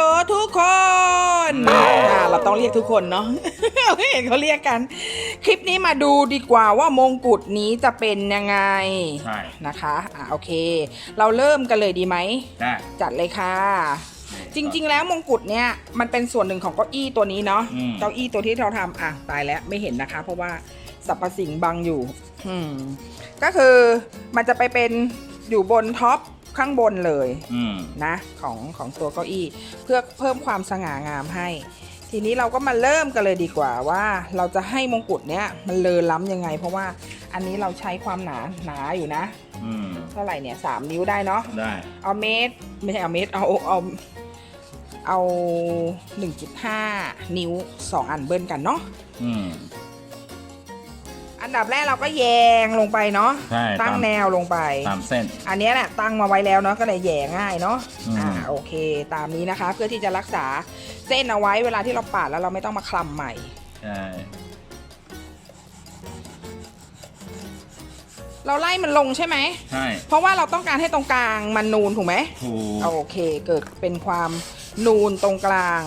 ลทุกคนอ่าเราต้องเรียกทุกคนเนาะไม่เห็นเขาเรียกกัน คลิปนี้มาดูดีกว่าว่ามงกุฎนี้จะเป็นยังไงใช่นะคะอ่าโอเค เราเริ่มกันเลยดีไหมได้จัดเลยค่ะ จริง ๆ แล้วมงกุฎเนี่ยมันเป็นส่วนหนึ่งของเก้าอี้ตัวนี้เนาะอืมเก้าอี้ตัวที่เราทำอะตายแล้วไม่เห็นนะคะ เพราะว่าสรรพสิ่งบังอยู่อืมก็คือมันจะไปเป็นอยู่บนท็อป ข้างบนเลยอืมนะของของตัวเก้าอี้ เพื่อเพิ่มความสง่างามให้ ทีนี้เราก็มาเริ่มกันเลยดีกว่าว่า เราจะให้มงกุฎเนี้ยมันเลอล้ำยังไง เพราะว่าอันนี้เราใช้ความหนาหนาอยู่นะ อืมเท่าไหร่เนี่ยสามนิ้วได้เนาะได้ เอาเมตรไม่ใช่เอาเมตรเอาเอาเอาหนึ่งจุดห้านิ้วสองอันเบิ้ลกันเนาะอืมอัน ดับแรกเราก็แยงลงไปเนาะใช่ตั้งตาม แนวลงไป ตามเส้น อันเนี้ยแหละตั้งมาไว้แล้วเนาะก็เลยแย่ง่ายเนาะอืม อ่าโอเค ตามนี้นะคะ เพื่อที่จะรักษาเส้นเอาไว้เวลาที่เราปาดแล้วเราไม่ต้องมาคลำใหม่ ใช่เราไล่มันลงใช่ไหม ใช่เพราะว่าเราต้องการให้ตรงกลางมันนูนถูกไหมถูกโอเค เกิดเป็นความนูนตรงกลาง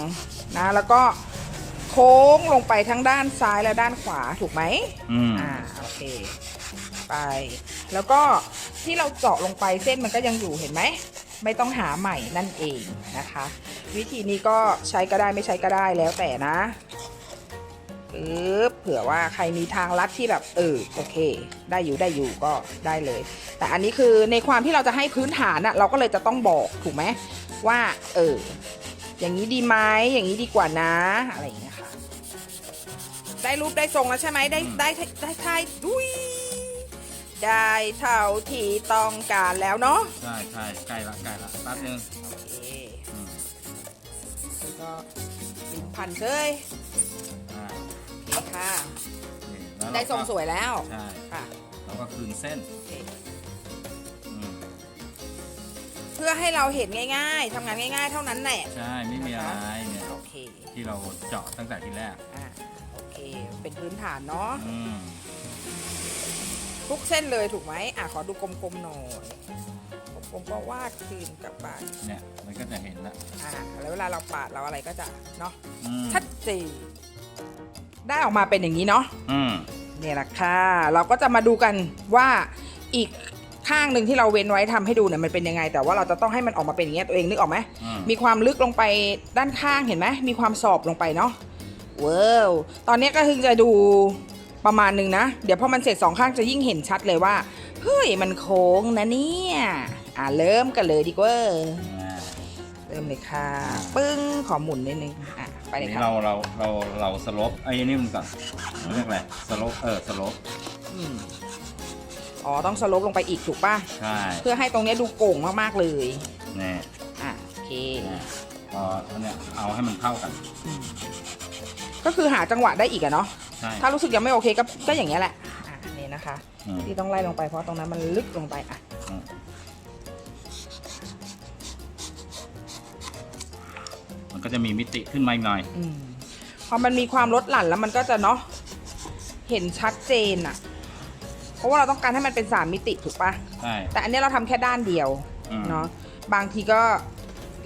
นะ แล้วก็ โค้งลงไปทั้งด้านซ้ายและด้านขวาถูกไหมอืมอ่าโอเค ไป แล้วก็ที่เราเจาะลงไปเส้นมันก็ยังอยู่เห็นไหม ไม่ต้องหาใหม่นั่นเองนะคะ วิธีนี้ก็ใช้ก็ได้ไม่ใช้ก็ได้แล้วแต่นะปึ๊บเผื่อว่าใครมีทางลัดที่แบบเออโอเค ได้อยู่ได้อยู่ก็ได้เลย แต่อันนี้คือในความที่เราจะให้พื้นฐานอะเราก็เลยจะต้องบอกถูกไหมว่า เออ อย่างนี้ดีไหมอย่างนี้ดีกว่านะอะไรอย่างเงี้ยค่ะ ได้รูปได้ทรงแล้วใช่ไหมได้ได้ได้ได้ได้ดุยได้เท่าที่ต้องการแล้วเนาะใช่ใช่ใกล้ละใกล้ละแป๊บนึงโอเคอืมแล้วก็ลิ้นพันเลยอ่าโอเคค่ะ นี่แล้วได้ทรงสวยวยแล้วใช่ค่ะแล้วก็คืนเส้น โอเค เพื่อให้เราเห็นง่าย ๆทำงานง่าย ๆ เท่านั้นแหละ ใช่ไม่มีอะไรเนี่ยโอเค ที่เราเจาะตั้งแต่ทีแรกอ่าโอเค เป็นพื้นฐานเนาะ อืมทุกเส้นเลยถูกไหมอะขอดูกลมๆหน่อย กลมๆก็วาดคืนกลับไปเนี่ยมันก็จะเห็นละอ่าแล้วเวลาเราปาดเราอะไรก็จะเนาะ อืมชัดเจนได้ออกมาเป็นอย่างนี้เนาะ อืม เนี่ยแหละค่ะ เราก็จะมาดูกันว่าอีก ข้างหนึ่งที่เราเว้นไว้ทำให้ดูเนี่ยมันเป็นยังไง แต่ว่าเราจะต้องให้มันออกมาเป็นอย่างเงี้ยตัวเองนึกออกไหมอืมมีความลึกลงไปด้านข้างเห็นไหมมีความสอบลงไปเนาะว้าวตอนนี้ก็คือจะดูประมาณหนึ่งนะ เดี๋ยวพอมันเสร็จสองข้างจะยิ่งเห็นชัดเลยว่าเฮ้ยมันโค้งนะเนี่ยอะเริ่มกันเลยดีกว่าอ่าเริ่มเลยค่ะ ปึ้งขอหมุนนิดนึงอะไปอันเลยนี้ค่ะเราเราเราเราสลบไอ้นี่มันก่อนเรียกอะไรสลบเออสลบ อืมอ๋อ ต้องสโลปลงไปอีกถูกป่ะ ใช่เพื่อให้ตรงเนี้ยดูโก่งมากๆเลยเนี่ยอะโอเคเนี่ยพออันเนี้ยเอาให้มันเท่ากันอืมก็คือหาจังหวะได้อีกอะเนาะ ใช่ถ้ารู้สึกยังไม่โอเคก็ก็อย่างเงี้ยแหละ อะนี่นะคะ อืม ที่ต้องไล่ลงไปเพราะตรงนั้นมันลึกลงไปอะอืม มันก็จะมีมิติขึ้นมาอีกหน่อย อืมพอมันมีความลดหลั่นแล้วมันก็จะเนาะเห็นชัดเจนอะ เพราะว่าเราต้องการให้มันเป็นสามมิติถูกป่ะใช่ แต่อันเนี้ยเราทำแค่ด้านเดียวอืม เนาะบางทีก็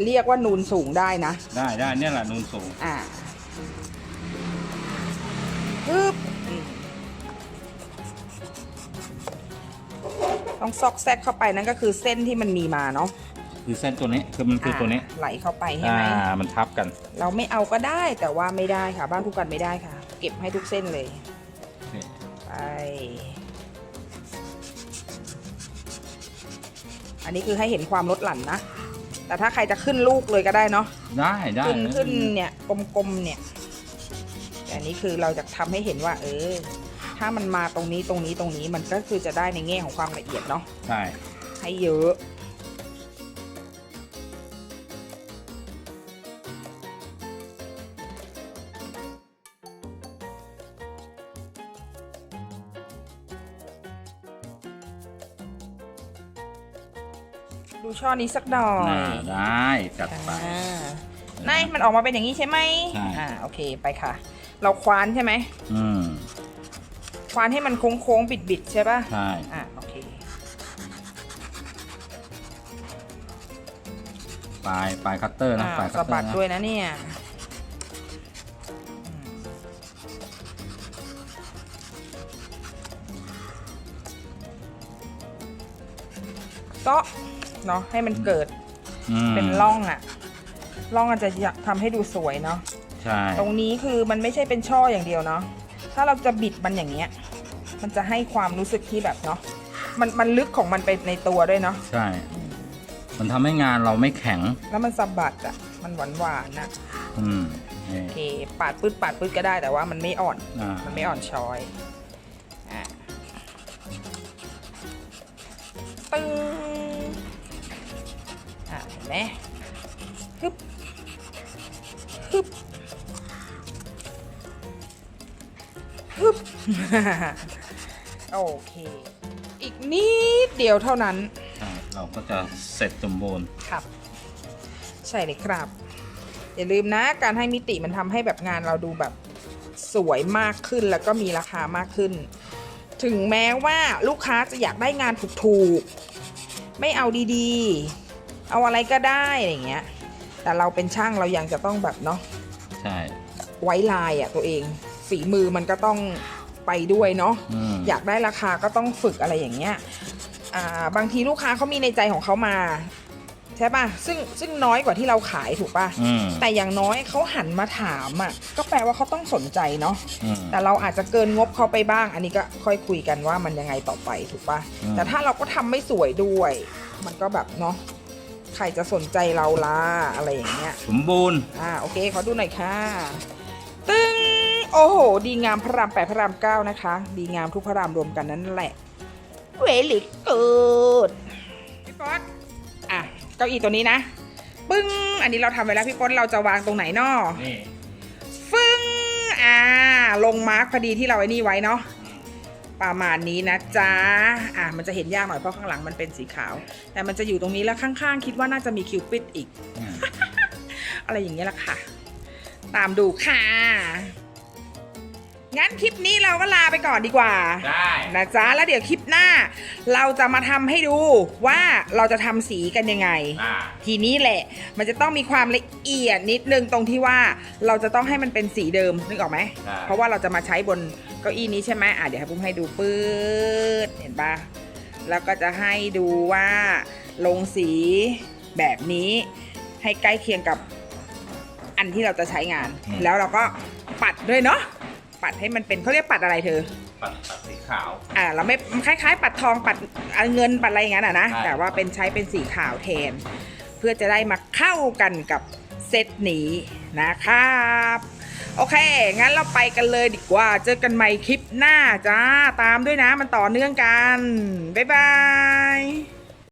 เรียกว่านูนสูงได้นะ ได้ได้เนี่ยแหละนูนสูง อ่าปึ๊บอืมต้องซอกแซกเข้าไปนั่นก็คือเส้นที่มันมีมาเนาะคือเส้นตัวนี้คือมันคือตัวนี้าไหลเข้าไปใช่อ่า ไหมมันทับกัน เราไม่เอาก็ได้แต่ว่าไม่ได้ค่ะ บ้านทุกกันไม่ได้ค่ะ เก็บให้ทุกเส้นเลย นี่ ไป อันนี้คือให้เห็นความลดหลั่นนะ แต่ถ้าใครจะขึ้นลูกเลยก็ได้เนาะ ได้ได้ขึ้นขึ้นเนี่ยกลมๆเนี่ย แต่อันนี้คือเราจะทำให้เห็นว่า เออ ถ้ามันมาตรงนี้ตรงนี้ตรงนี้มันก็คือจะได้ในแง่ของความละเอียดเนาะ ใช่ ให้เยอะ ดูช่อนี้สักหน่อยน่าได้จัดไปอ่านายมันออกมาเป็นอย่างนี้ใช่ไหมใช่ อ่าโอเคไปค่ะ เราคว้านใช่ไหมอืมควานให้มันโค้งๆบิดๆใช่ป่ะใช่อะโอเคปลายปลายคัตเตอร์นะอ่าปลายคัสะตเตอบัดร์นะด้วยนะเนี่ยก็ เนาะให้มันเกิดอืมเป็นร่องอะร่องอาจจะทำให้ดูสวยเนาะใช่ตรงนี้คือมันไม่ใช่เป็นช่ออย่างเดียวเนาะถ้าเราจะบิดมันอย่างเงี้ย มันจะให้ความรู้สึกที่แบบเนาะมันมันลึกของมันไปในตัวด้วยเนาะใช่ มันทำให้งานเราไม่แข็ง แล้วมันสะบัดอะมันหวานหวานๆนะอืมนี่โอเคปาดปืดปาดปืดก็ได้แต่ว่ามันไม่อ่อนอ่ามันไม่อ่อนช้อย ไหมฮึบฮึบฮึบโอเค อีกนิดเดียวเท่านั้นใช่เราก็จะเสร็จสมบูรณ์ครับ ใช่เลยครับ อย่าลืมนะ การให้มิติมันทำให้แบบงานเราดูแบบสวยมากขึ้นแล้วก็มีราคามากขึ้น ถึงแม้ว่าลูกค้าจะอยากได้งานถูกๆ ไม่เอาดีๆ เอาอะไรก็ได้อะไรอย่างเงี้ย แต่เราเป็นช่างเรายังจะต้องแบบเนาะใช่ ไว้ลายอะ่ะตัวเองฝีมือมันก็ต้องไปด้วยเนาะอืม อยากได้ราคาก็ต้องฝึกอะไรอย่างเงี้ยอ่าบางทีลูกค้าเขามีในใจของเขามาใช่ป่ะซึ่งซึ่งน้อยกว่าที่เราขายถูกป่ะอืมแต่อย่างน้อยเขาหันมาถามอะก็แปลว่าเขาต้องสนใจเนาะ อืม แต่เราอาจจะเกินงบเขาไปบ้าง อันนี้ก็ค่อยคุยกันว่ามันยังไงต่อไปถูกป่ะอืม แต่ถ้าเราก็ทำไม่สวยด้วย มันก็แบบเนาะ ใครจะสนใจเราล่ะอะไรอย่างเงี้ย สมบูรณ์ อ่าโอเคขอดูหน่อยค่ะตึ้งโอ้โห ดีงามพระรามแปดพระรามเก้านะคะ ดีงามทุกพระรามรวมกันนั่นแหละเวลิกูดพี่ป๊อตอะเก้าอี้ตัวนี้นะ ปึ้ง อันนี้เราทำไว้แล้วพี่ป๊อตเราจะวางตรงไหนนอนี่ ฟึ้ง อ่า ลงมาร์กพอดีที่เราไอ้นี่ไว้เนาะ ประมาณนี้นะจ๊ะอะมันจะเห็นยากหน่อยเพราะข้างหลังมันเป็นสีขาว แต่มันจะอยู่ตรงนี้แล้วข้างๆ คิดว่าน่าจะมีคิวปิดอีกอืมอะไรอย่างเงี้ยแหละค่ะ ตามดูค่ะ งั้นคลิปนี้เราก็ลาไปก่อนดีกว่า ได้นะจ๊ะ แล้วเดี๋ยวคลิปหน้า เราจะมาทำให้ดูว่าเราจะทำสีกันยังไง อ่าทีนี้แหละ มันจะต้องมีความละเอียดนิดนึงตรงที่ว่าเราจะต้องให้มันเป็นสีเดิมนึกออกไหมใช่เพราะว่าเราจะมาใช้บน เก้าอี้นี้ใช่ไหมอะเดี๋ยวให้ปุ้มให้ดูปื๊ดเห็นปะแล้วก็จะให้ดูว่าลงสีแบบนี้ให้ใกล้เคียงกับอันที่เราจะใช้งานแล้วเราก็ปัดด้วยเนาะปัดให้มันเป็นเขาเรียกปัดอะไรเธอ ปัดปัดสีขาว อ่าเราไม่คล้ายๆ ปัดทองปัดเงินปัดอะไรอย่างนั้นอะนะใช่ แต่ว่าเป็นใช้เป็นสีขาวแทน เพื่อจะได้มาเข้ากันกับเซตนี้นะครับ โอเค งั้นเราไปกันเลยดีกว่า เจอกันใหม่คลิปหน้าจ้า ตามด้วยนะ มันต่อเนื่องกัน บ๊ายบาย